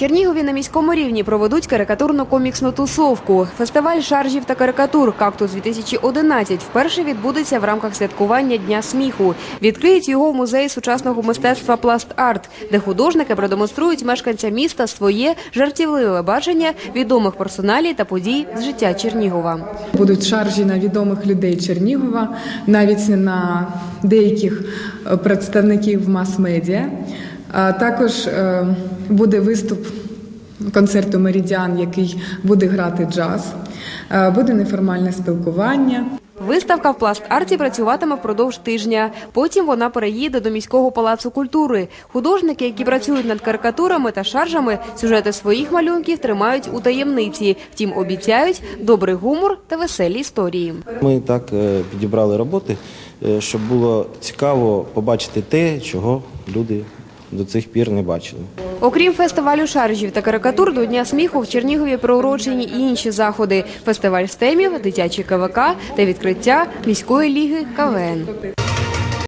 Чернігові на міському рівні проведуть карикатурно-коміксну тусовку. Фестиваль шаржів та карикатур «Кактус-2011» вперше відбудеться в рамках святкування Дня сміху. Відкриють його в музеї сучасного мистецтва «Пласт-арт», де художники продемонструють мешканцям міста своє жартівливе бачення відомих персоналій та подій з життя Чернігова. Будуть шаржі на відомих людей Чернігова, навіть на деяких е, представників мас-медіа. А також е, буде виступ концерту Меридіан, який буде грати джаз. Е, Буде неформальне спілкування. Виставка в пласт-арті працюватиме впродовж тижня. Потім вона переїде до міського палацу культури. Художники, які працюють над карикатурами та шаржами, сюжети своїх малюнків тримають у таємниці. Втім, обіцяють добрий гумор та веселі історії. Ми так е, підібрали роботи, щоб було цікаво побачити те, чого люди до цих пір не бачили. Окрім фестивалю шаржів та карикатур, до Дня сміху в Чернігові проурочені і інші заходи: фестиваль стемів, дитячі КВК та відкриття міської ліги КВН.